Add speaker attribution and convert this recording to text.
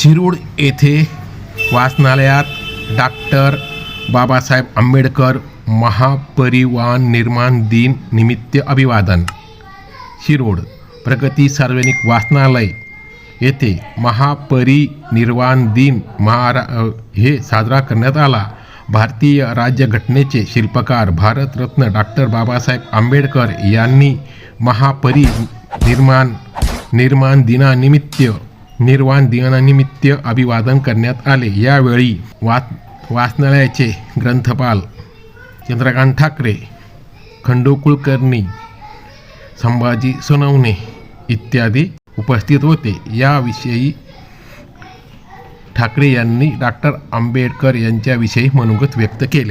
Speaker 1: शिरूड येथे वाचनालयात डॉक्टर बाबासाहेब आंबेडकर महापरिवान निर्माण दिन निमित्त अभिवादन. शिरोड प्रगती सार्वजनिक वाचनालय येथे महापरिनिर्वाण दिन महारा हे साजरा करण्यात आला. भारतीय राज्यघटनेचे शिल्पकार भारतरत्न डॉक्टर बाबासाहेब आंबेडकर यांनी महापरिनिर्माण निर्माण दिनानिमित्त निर्वाण दिनानिमित्त अभिवादन करण्यात आले. यावेळी वाच वाचनालयाचे ग्रंथपाल चंद्रकांत ठाकरे खंडू कुलकर्णी संभाजी सोनवणे इत्यादी उपस्थित होते. याविषयी ठाकरे यांनी डॉक्टर आंबेडकर यांच्याविषयी मनोगत व्यक्त केले.